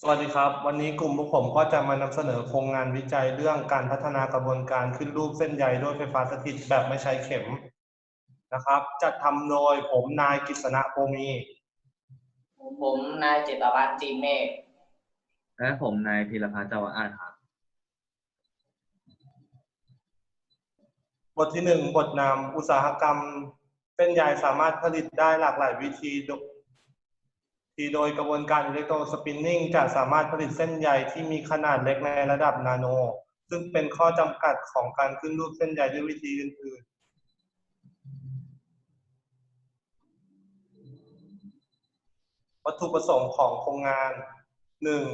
สวัสดีครับ วันนี้กลุ่มพวกผมก็จะมานำเสนอโครงงานวิจัยเรื่องการพัฒนากระบวนการขึ้นรูปเส้นใยด้วยไฟฟ้าสถิตแบบไม่ใช้เข็มนะครับ จัดทำโดยผมนายกฤษณะโพมี ผมนายเจตวัฒน์จีนเมฆและผมนายพีรพัฒน์เจ้าอาดครับ บทที่หนึ่งบทนำอุตสาหกรรมเส้นใยสามารถผลิตได้หลากหลายวิธี ที่โดยกระบวนการอิเล็กโทรสปินนิ่งจะสามารถผลิตเส้นใยที่มีขนาดเล็กในระดับนาโน ซึ่งเป็นข้อจำกัดของการขึ้นรูปเส้นใยด้วยวิธีอื่นๆวัตถุประสงค์ของโครงงานหนึ่ง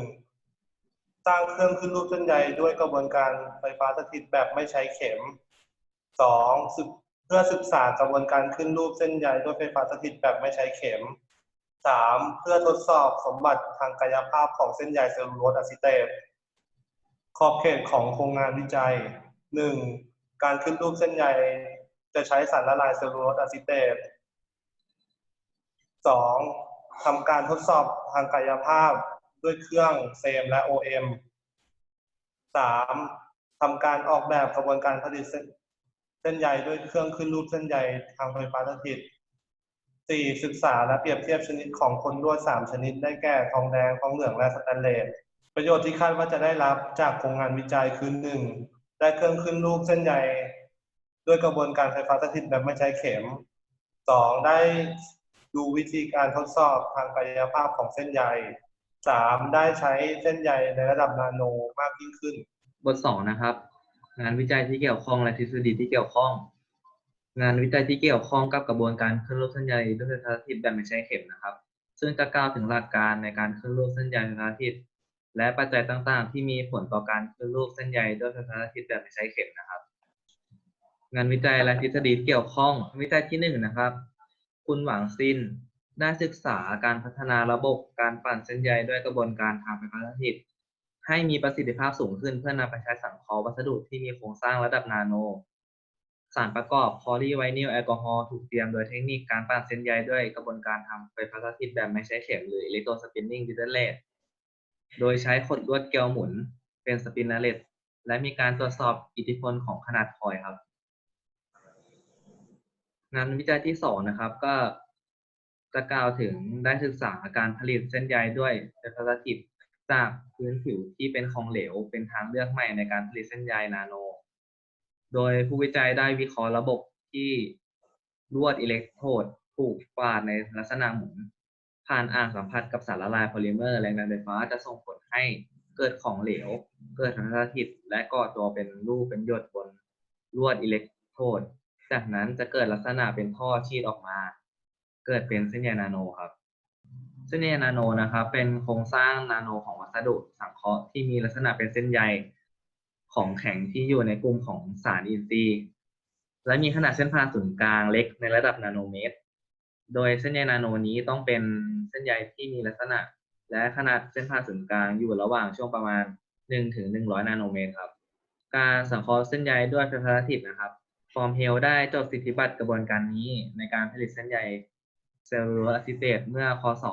สร้างเครื่องขึ้นรูปเส้นใยด้วยกระบวนการไฟฟ้าสถิตแบบไม่ใช้เข็มสองเพื่อศึกษากระบวนการขึ้นรูปเส้นใยด้วยไฟฟ้าสถิตแบบไม่ใช้เข็ม สามเพื่อทดสอบสมบัติทางกายภาพของเส้นใยเซลลูโลสอะซิเตตขอบเขตของโครงงานวิจัยหนึ่งการขึ้นรูปเส้นใยจะใช้สารละลายเซลลูโลสอะซิเตตสองทำการทดสอบทางกายภาพด้วยเครื่องเซมและ OM สามทำการออกแบบกระบวนการผลิตเส้นใยด้วยเครื่องขึ้นรูปเส้นใยทางไฟฟ้าสถิต สี่ศึกษาและเปรียบเทียบชนิดของคนลวสามชนิดได้แก่ทองแดงทองเหลืองและสแตนเลสประโยชน์ที่คาดว่าจะได้รับจากโครงงานวิจัยคือหนึ่งได้เครื่องขึ้นรูปเส้นใยด้วยกระบวนการไฟฟ้าสถิตแบบไม่ใช้เข็มสองได้ดูวิธีการทดสอบทางกายภาพของเส้นใยสามได้ใช้เส้นใยในระดับนาโนมากยิ่งขึ้น บทสองนะครับ งานวิจัยที่เกี่ยวข้องและทฤษฎีที่เกี่ยวข้อง งานวิจัยที่เกี่ยวข้องกับกระบวนการขึ้นรูปเส้นใยด้วยไฟฟ้าสถิตแบบไม่ใช้เข็มนะครับ ซึ่งจะกล่าวถึงหลักการในการขึ้นรูปเส้นใยไฟฟ้าสถิตและปัจจัยต่างๆ ที่มีผลต่อการขึ้นรูปเส้นใยด้วยไฟฟ้าสถิตแบบไม่ใช้เข็มนะครับ งานวิจัยและทฤษฎีเกี่ยวข้องวิจัยที่หนึ่งนะครับ คุณหวังซินได้ศึกษาการพัฒนาระบบการปั่นเส้นใยด้วยกระบวนการทางไฟฟ้าสถิต ให้มีประสิทธิภาพสูงขึ้นเพื่อนำไปใช้สังเคราะห์วัสดุที่มีโครงสร้างระดับนาโน สารประกอบพอลีไวนิลแอลกอฮอล์ถูกเตรียมโดยเทคนิคการปั่นเส้นใยด้วยกระบวนการทำไฟฟ้าสถิตแบบไม่ใช้เข็มหรืออิเล็กโทรสปินนิ่งดิจิทัลเลตโดยใช้ขดลวดเกลียวหมุนเป็นสปินเนอร์เลตและมีการตรวจสอบอิทธิพลของขนาดคอยครับ งานวิจัยที่สองนะครับก็จะกล่าวถึงได้ศึกษาการผลิตเส้นใยด้วยไฟฟ้าสถิตจากพื้นผิวที่เป็นของเหลว เป็นทางเลือกใหม่ในการผลิตเส้นใยนาโน โดยผู้วิจัยได้วิเคราะห์ระบบที่ลวดอิเล็กโทรดถูกกวาดในลักษณะหมุน ผ่านอ่างสัมผัสกับสารละลายโพลิเมอร์แรงดันไฟฟ้าจะส่งผลให้เกิดของเหลว เกิดไฟฟ้าสถิตและก่อตัวเป็นรูปเป็นหยดบนลวดอิเล็กโทรด จากนั้นจะเกิดลักษณะเป็นท่อชีดออกมา เกิดเป็นเส้นใยนาโนครับ เส้นใยนาโนนะครับเป็นโครงสร้างนาโนของวัสดุสังเคราะห์ที่มีลักษณะเป็นเส้นใย ของแข็งที่อยู่ในกลุ่มของสารอินทรีย์ และมีขนาดเส้นผ่าศูนย์กลางเล็กในระดับนาโนเมตร โดยเส้นใยนาโนนี้ต้องเป็นเส้นใยที่มีลักษณะ และขนาดเส้นผ่าศูนย์กลางอยู่ระหว่างช่วงประมาณ1ถึง100 นาโนเมตรครับ การสังเคราะห์เส้นใยด้วยไฟฟ้าสถิตนะครับฟอร์มเฮลได้จดสิทธิบัตรกระบวนการนี้ในการผลิตเส้นใยเซลลูโลสอะซิเตตเมื่อคศ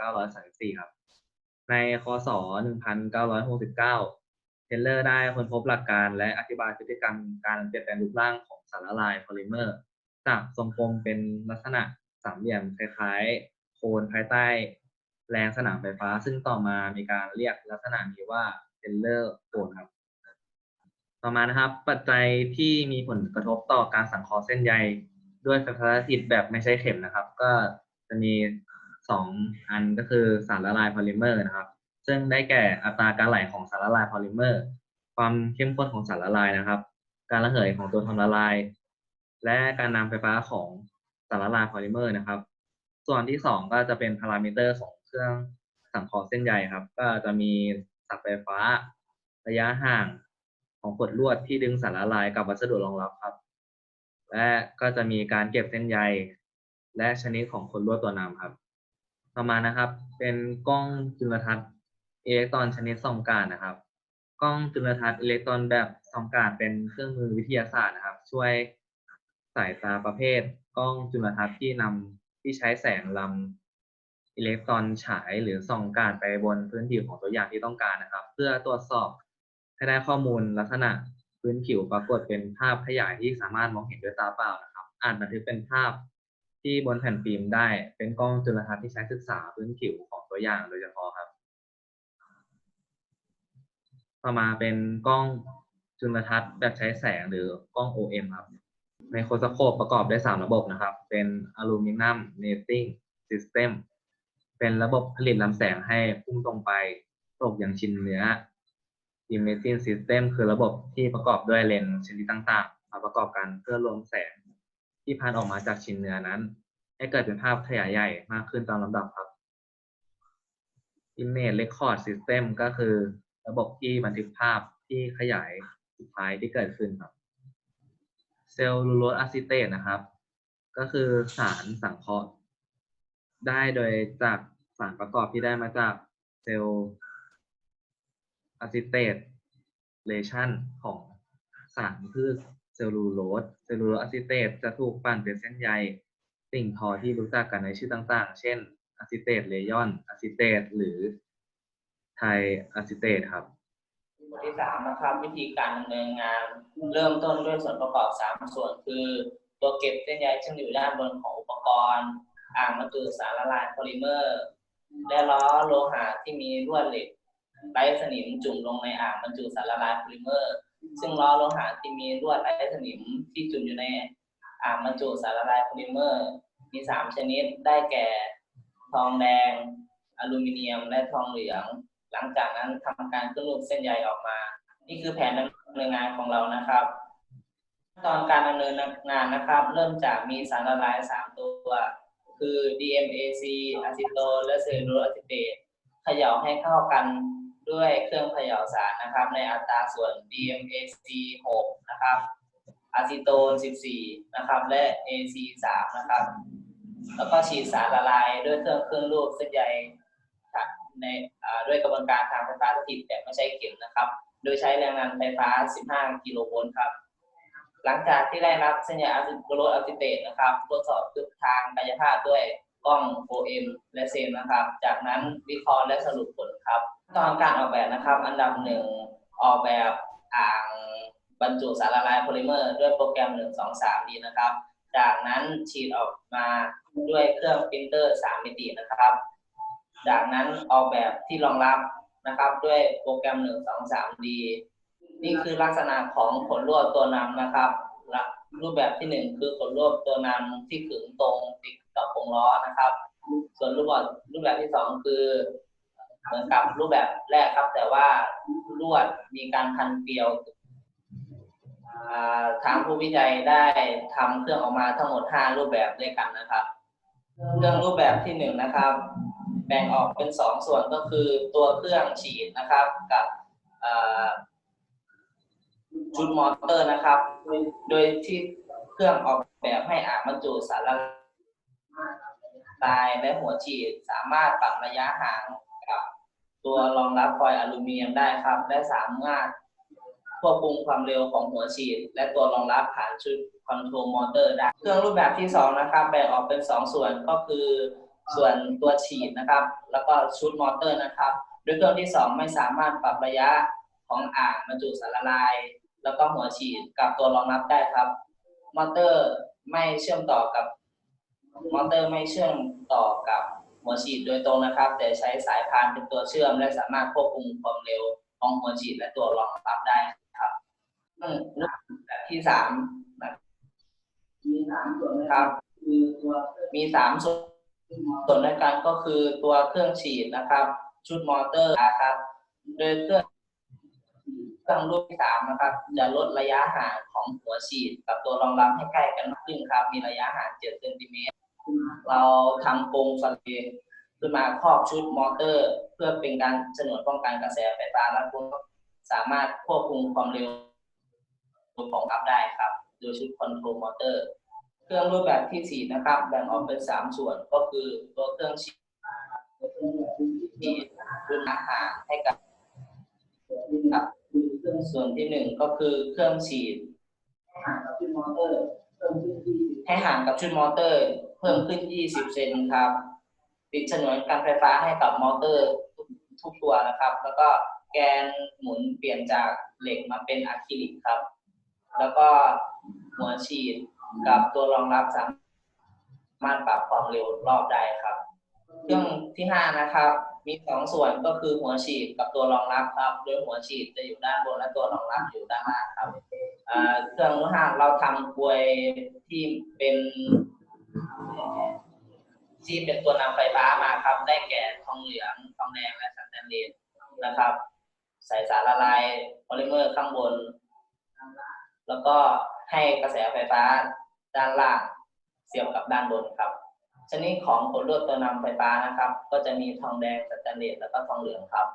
1934 ครับ ในคศ 1969 เทเลอร์ได้ค้นพบหลักการและอธิบายพฤติกรรมการเปลี่ยนแปลงรูปร่างของสารละลายโพลิเมอร์ จากทรงกลมเป็นลักษณะสามเหลี่ยมคล้ายๆ โคนภายใต้แรงสนามไฟฟ้า ซึ่งต่อมามีการเรียกลักษณะนี้ว่าเทเลอร์โคนครับ ต่อมานะครับ ปัจจัยที่มีผลกระทบต่อการสังเคราะห์เส้นใยด้วยไฟฟ้าสถิตแบบไม่ใช้เข็มนะครับ ก็จะมีสองอันก็คือสารละลายโพลิเมอร์นะครับ ซึ่งได้แก่อัตราการไหลของสารละลายโพลิเมอร์ ความเข้มข้นของสารละลายนะครับ การระเหยของตัวทำละลาย และการนำไฟฟ้าของสารละลายโพลิเมอร์นะครับ ส่วนที่สองก็จะเป็นพารามิเตอร์ของเครื่องสังเคราะห์เส้นใยครับ ก็จะมีสับไฟฟ้า ระยะห่างของขดลวดที่ดึงสารละลายกับวัสดุรองรับครับ และก็จะมีการเก็บเส้นใย และชนิดของขดลวดตัวนำครับต่อมานะครับ เป็นกล้องจุลทรรศน์ อิเล็กตรอนชนิดส่องการนะครับ กล้องจุลทรรศน์อิเล็กตรอนแบบส่องการเป็นเครื่องมือวิทยาศาสตร์นะครับ ช่วยสายตาประเภท กล้องจุลทรรศน์ที่นำที่ใช้แสงลำอิเล็กตรอนฉายหรือส่องการไปบนพื้นผิวของตัวอย่างที่ต้องการนะครับ เพื่อตรวจสอบให้ได้ข้อมูลลักษณะพื้นผิวปรากฏเป็นภาพขยายที่สามารถมองเห็นด้วยตาเปล่านะครับอาจบันทึกเป็นภาพที่บนแผ่นฟิล์มได้เป็นกล้องจุลทรรศน์ที่ใช้ศึกษาพื้นผิวของตัวอย่างโดยเฉพาะครับ ต่อมาเป็นกล้องจุลทรรศน์แบบใช้แสงหรือกล้อง OM ครับไมโครสโคปประกอบด้วย3ระบบนะครับ เป็นอลูมิเนียมเนตติ้งซิสเต็มเป็นระบบผลิตลำแสงให้พุ่งตรงไปตกอย่างชิ้นเนื้อ Imaging System คือระบบที่ประกอบด้วยเลนส์ชนิดต่างๆ มาประกอบกันเพื่อรวมแสง ที่พันออกมาจากชิ้นเนื้อนั้น ให้เกิดเป็นภาพขยายใหญ่มากขึ้นตามลำดับครับ Image Record System ก็คือ ระบบที่บันทึกภาพที่ขยายสุดท้ายที่เกิดขึ้นครับเซลลูโลสอะซิเตตนะครับ ก็คือสารสังเคราะห์ได้โดยจากสารประกอบที่ได้มาจากเซลล์อะซิเตตเลชันของสารพืชเซลลูโลสเซลลูโลสอะซิเตตจะถูกปั่นเป็นเส้นใยสิ่งทอที่รู้จักกันในชื่อต่างๆ เช่นอะซิเตตเลยอนอะซิเตตหรือ ไทอะซิเตตครับบทที่สามนะครับวิธีการดำเนินงานเริ่มต้นด้วยส่วนประกอบสามส่วนคือ ตัวเก็บเส้นใยซึ่งอยู่ด้านบนของอุปกรณ์ อ่างบรรจุสารละลายโพลิเมอร์ และล้อโลหะที่มีลวดเหล็กไร้สนิมจุ่มลงในอ่างบรรจุสารละลายโพลิเมอร์ ซึ่งล้อโลหะที่มีลวดไร้สนิมที่จุ่มอยู่ในอ่างบรรจุสารละลายโพลิเมอร์ มีสามชนิดได้แก่ ทองแดง อลูมิเนียม และทองเหลือง หลังจากนั้นทำการขึ้นรูปเส้นใยออกมา นี่คือแผนดำเนินงานของเรานะครับขั้นตอนการดำเนินงานนะครับ เริ่มจากมีสารละลายสามตัว คือ DMAC อะซิโตและเซลลูโลอะซิเตตเขย่าให้เข้ากันด้วยเครื่องเขย่าสารนะครับ ในอัตราส่วน DMAC 6 นะครับอะซิโตน 14 นะครับ และ AC 3 นะครับ แล้วก็ฉีดสารละลายด้วยเครื่องเครื่องรูปเส้นใย ในด้วยกระบวนการทางไฟฟ้าสถิตแบบไม่ใช้เข็มนะครับ โดยใช้แรงงานไฟฟ้า 15 กิโลโวลต์ครับ หลังจากที่ได้รับเส้นใยอะซิโกโลอะซิเตตนะครับตรวจสอบทิศทางกายภาพด้วยกล้อง OM และเซนนะครับ จากนั้นวิเคราะห์และสรุปผลครับตอนการออกแบบนะครับ อันดับหนึ่งออกแบบอ่างบรรจุสารละลายโพลิเมอร์ด้วยโปรแกรม 1 2 3ดีนะครับ จากนั้นฉีดออกมาด้วยเครื่องปรินเตอร์ 3 มิตินะครับ จากนั้นออกแบบที่รองรับนะครับด้วยโปรแกรม 1 2 3ดีนี่คือลักษณะของขนลวดตัวนำนะครับรูปแบบที่หนึ่งคือขนลวดตัวนำที่ขึงตรงติดกับวงล้อนะครับ ส่วนรูปแบบรูปแบบที่สองคือเหมือนกับรูปแบบแรกครับ แต่ว่าลวดมีการพันเกลียวทางผู้วิจัยได้ทำเครื่องออกมาทั้งหมดห้ารูปแบบด้วยกันนะครับ เครื่องรูปแบบที่หนึ่งนะครับ แบ่งออกเป็นสองส่วนก็คือตัวเครื่องฉีดนะครับกับชุดมอเตอร์นะครับ โดยที่เครื่องออกแบบให้อ่างบรรจุสารละลายและหัวฉีดสามารถปรับระยะห่างกับตัวรองรับฟอยล์อลูมิเนียมได้ครับ และสามารถควบคุมความเร็วของหัวฉีด และตัวรองรับผ่านชุดคอนโทรลมอเตอร์ได้ เครื่องรูปแบบที่สองนะครับ แบ่งออกเป็นสองส่วนก็คือ ส่วนตัวฉีดนะครับ แล้วก็ชุดมอเตอร์นะครับโดยเครื่องที่สองไม่สามารถปรับระยะของอ่างบรรจุสารละลาย แล้วก็หัวฉีดกับตัวรองรับได้ครับ มอเตอร์ไม่เชื่อมต่อกับมอเตอร์ไม่เชื่อมต่อกับหัวฉีดโดยตรงนะครับ แต่ใช้สายพานเป็นตัวเชื่อม และสามารถควบคุมความเร็วของหัวฉีดและตัวรองรับได้ครับอืมรูปแบบที่สามมีสามส่วนนะครับ คือตัวมีสามส่วน ส่วนในการก็คือตัวเครื่องฉีดนะครับ ชุดมอเตอร์นะครับ โดยเครื่องเครื่องรูปที่สามนะครับ จะลดระยะห่างของหัวฉีด กับตัวรองรับให้ใกล้กันมากขึ้นครับ มีระยะห่าง7เซนติเมตรเราทำกรงสลีขึ้นมาครอบชุดมอเตอร์ เพื่อเป็นการฉนวนป้องกันกระแสไฟฟ้าและคุณสามารถควบคุมความเร็วของรับได้ครับ โดยชุดคอนโทรลมอเตอร์ เครื่องรูปแบบที่สี่นะครับ แบ่งออกเป็นสามส่วนก็คือตัวเครื่องฉีดที่รุ่นอาหารให้กับครับส่วนที่หนึ่งก็คือเครื่องฉีดให้ห่างกับชุดมอเตอร์ เพิ่มขึ้น 20 เซนครับติดฉนวนการไฟฟ้าให้กับมอเตอร์ทุกตัวนะครับ แล้วก็แกนหมุนเปลี่ยนจากเหล็กมาเป็นอะคริลิกครับ แล้วก็หัวฉีด กับตัวรองรับสามารถปรับความเร็วรอบได้ครับ เครื่องที่ห้านะครับ มีสองส่วนก็คือหัวฉีดกับตัวรองรับครับ โดยหัวฉีดจะอยู่ด้านบนและตัวรองรับอยู่ด้านล่างครับเครื่องที่ห้าเราทำกลวยที่เป็นที่เป็นตัวนำไฟฟ้ามาครับ ได้แก่ทองเหลืองทองแดงและสแตนเลสนะครับ ใส่สารละลายโพลิเมอร์ข้างบน แล้วก็ ให้กระแสไฟฟ้าด้านล่างเสียบกับด้านบนครับ ชนิดของผลลวดตัวนำไฟฟ้านะครับ ก็จะมีทองแดงสแตนเลสแล้วก็ทองเหลืองครับ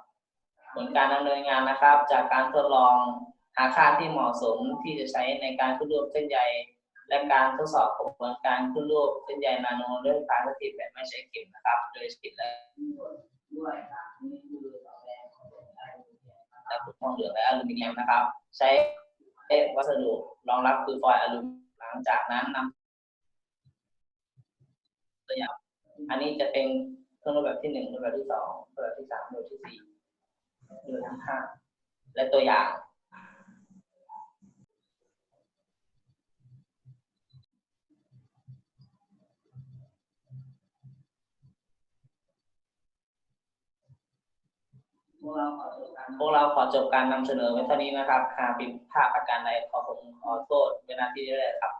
ผลการดำเนินงานนะครับ จากการทดลองหาค่าที่เหมาะสมที่จะใช้ในการขึ้นรูปเส้นใยและการทดสอบกระบวนการขึ้นรูปเส้นใยนาโนด้วยไฟฟ้าสถิตแบบไม่ใช้เข็มนะครับ โดยฉีดและด้วยครับนี่คือทองแดงและทองเหลืองและอลูมิเนียมนะครับ ใช้ วัสดุรองรับคือฟอยล์อลูมิเนียมหลังจากนั้นนำตัวอย่างอันนี้จะเป็นเครื่องรูปแบบที่หนึ่งรูปแบบที่สองรูปแบบที่สามรูปแบบที่สี่รูปแบบที่ห้าและตัวอย่าง พวกเราขอจบการพวกเราขอจบการนำเสนอไว้เท่านี้นะครับ หากผิดพลาดประการใดขอผมขอโทษเวลาที่ได้ครับ